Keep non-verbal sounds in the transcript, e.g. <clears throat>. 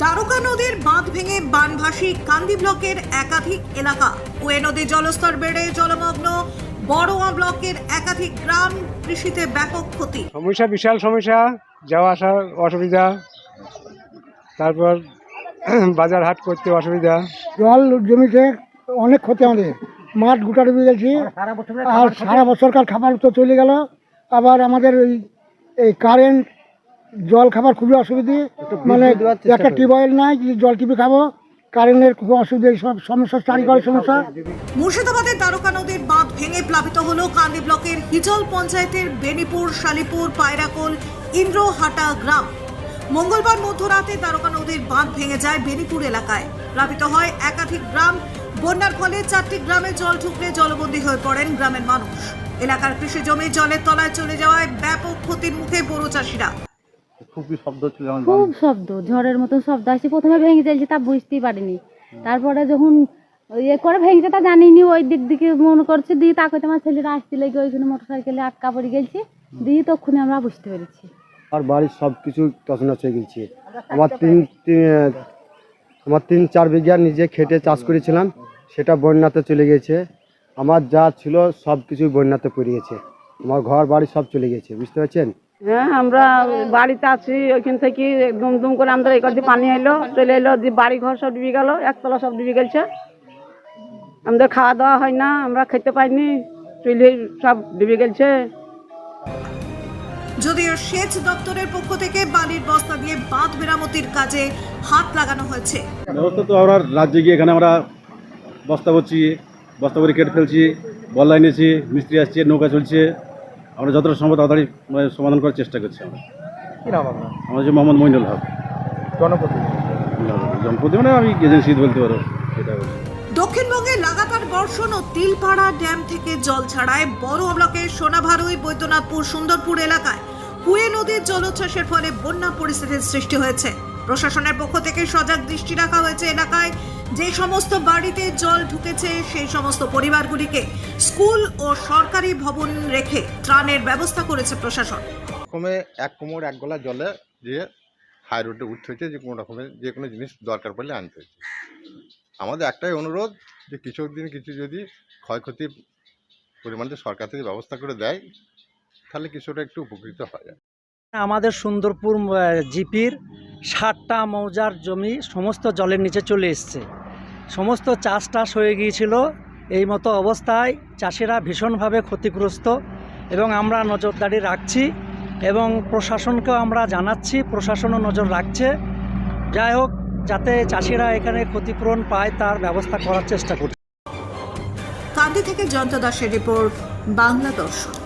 দ্বারকা নদীর বাঁধ ভেঙে বানভাসী কান্দি ব্লকের একাধিক এলাকা। ওয়ে নদীর জলস্তর বেড়ে জলমগ্ন বড়োয়া ব্লকের একাধিক গ্রাম কৃষিতে ব্যাপক ক্ষতি। সমস্যা বিশাল সমস্যা যাওয়া আসা অসুবিধা তারপর <clears throat> বাজার হাট করতে অসুবিধা। জল জমিতে অনেক ক্ষতি আমাদের। মাঠ গোটা ডুবে গেছি আর সারা বছরকার খাবার তো চলে গেল। আবার আমাদের এই এই কারেন্ট জল খাবার খুবই অসুবিধে। মানে একটা টিউবওয়েল নাই জল টিপে খাব কারেন্টের খুব অসুবিধা সব সমস্যা চারিকরের সমস্যা। মুর্শিদাবাদের দ্বারকা নদীর বাঁধ ভেঙে প্লাবিত হলো কান্দি ব্লকের হিজল পঞ্চায়েতের বেনিপুর শালিপুর পায়রাকোল ইন্দ্রহাটা গ্রাম। মঙ্গলবার মধ্যরাতে দ্বারকা নদীর বাঁধ ভেঙে যায় বেনিপুর এলাকায়। প্লাবিত হয় একাধিক গ্রাম। বন্যার ফলে চারটি গ্রামে জল ঢুকলে জলবন্দী হয়ে পড়েন গ্রামের মানুষ। এলাকার কৃষি জমি জলের তলায় চলে যাওয়ায় ব্যাপক ক্ষতির মুখে বড় চাষিরা। খুবই শব্দ ছিল আমার খুব শব্দ ঝড়ের মতো শব্দ আসছে। প্রথমে ভেঙে যাচ্ছে তা বুঝতেই পারিনি। তারপরে যখন ইয়ে করে ভেঙেছে তা জানিনি ওই দিক দিকে মনে করছে দিয়ে তাকে আমার ছেলেরা আসতে লেগে ওইখানে মোটর সাইকেলে আটকা পড়ে গেছে। দিয়ে তখন আমরা বুঝতে পেরেছি। আর বাড়ির সব কিছু তছনছ হয়ে গেছে। আমার তিন তিন- আমার তিন চার বিঘা নিজে খেটে চাষ করেছিলাম সেটা বন্যাতে চলে গেছে। আমার যা ছিল সব কিছু বন্যাতে পড়ে গেছে। আমার ঘর বাড়ি সব চলে গেছে বুঝতে পারছেন? হ্যাঁ আমরা বাড়িতে আছি ওইখান থেকে দুম দুম করে আমাদের এই কদিন পানি এলো চলে এলো দিয়ে বাড়ি ঘর সব ডুবে গেল একতলা সব ডুবে গেছে আমাদের খাওয়া দাওয়া হয় না আমরা খেতে পাইনি চুলি সব ডুবে গেছে যদিও সেচ দপ্তরের পক্ষ থেকে বালির বস্তা দিয়ে বাঁধ মেরামতির কাজে হাত লাগানো হয়েছে। ব্যবস্থা তো আমরা রাজ্যে গিয়ে এখানে আমরা বস্তা করছি বস্তা করে কেটে ফেলছি বল্লা এনেছি মিস্ত্রি আসছে নৌকা চলছে। আমরা যতটা সম্ভব তাড়াতাড়ি মানে সমাধান করার চেষ্টা করছি আমরা। আমার হচ্ছে মোহাম্মদ মইনুল হক। জনপ্রতি। মানে আমি এজেন্সি বলতে পারো সেটা বলছি। দক্ষিণবঙ্গে লাগাতার বর্ষণ ও তিলপাড়া ড্যাম থেকে জল ছাড়ায় বড় ব্লকের সোনাভারুই বৈদ্যনাথপুর সুন্দরপুর এলাকায় কুয়ে নদীর জলোচ্ছ্বাসের ফলে বন্যা পরিস্থিতির সৃষ্টি হয়েছে। প্রশাসনের পক্ষ থেকে সজাগ দৃষ্টি রাখা হয়েছে এলাকায়। যে সমস্ত বাড়িতে জল ঢুকেছে সেই সমস্ত পরিবারগুলিকে স্কুল ও সরকারি ভবন রেখে ত্রাণের ব্যবস্থা করেছে প্রশাসন। রকমে এক কোমর এক গলা জলে দিয়ে হাই রোডে উঠতে হয়েছে যে কোনো রকমের যে কোনো জিনিস দরকার পড়লে আনতে হয়েছে। আমাদের একটাই অনুরোধ যে কিছু দিন কিছু যদি ক্ষয়ক্ষতির পরিমাণে সরকার থেকে ব্যবস্থা করে দেয় তাহলে কিছুটা একটু উপকৃত হয়। আমাদের সুন্দরপুর জিপির ষাটটা মৌজার জমি সমস্ত জলের নিচে চলে এসছে। সমস্ত চাষ টাস হয়ে গিয়েছিল। এই মতো অবস্থায় চাষিরা ভীষণভাবে ক্ষতিগ্রস্ত এবং আমরা নজরদারি রাখছি এবং প্রশাসনকেও আমরা জানাচ্ছি, প্রশাসনও নজর রাখছে। যাই হোক, যাতে চাষিরা এখানে ক্ষতিপূরণ পায় তার ব্যবস্থা করার চেষ্টা করছে। কান্দি থেকে জয়ন্ত দাসের রিপোর্ট, বাংলা দর্শন।